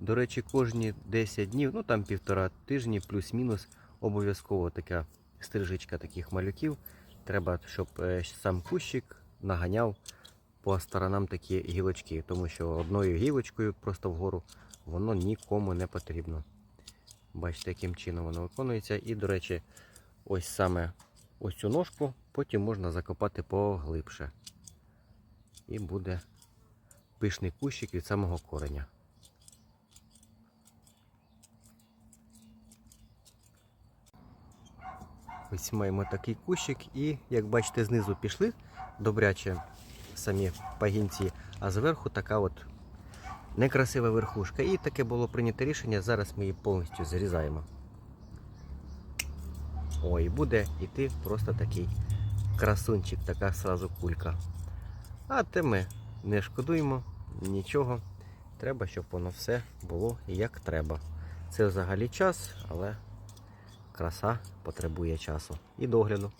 До речі, кожні 10 днів, ну там півтора тижні, плюс-мінус, обов'язково така стрижечка таких малюків. Треба, щоб е, сам кущик наганяв по сторонам такі гілочки, тому що одною гілочкою просто вгору воно нікому не потрібно. Бачите, яким чином воно виконується. І, до речі, ось саме ось цю ножку потім можна закопати поглибше. І буде пишний кущик від самого кореня. Ось маємо такий кущик, і як бачите, знизу пішли добряче самі пагінці, а зверху така от некрасива верхушка. І таке було прийнято рішення. Зараз ми її повністю зрізаємо. Ой, буде йти просто такий красунчик, така сразу кулька. А те ми не шкодуємо нічого. Треба, щоб воно все було як треба. Це взагалі час, але краса потребує часу і догляду.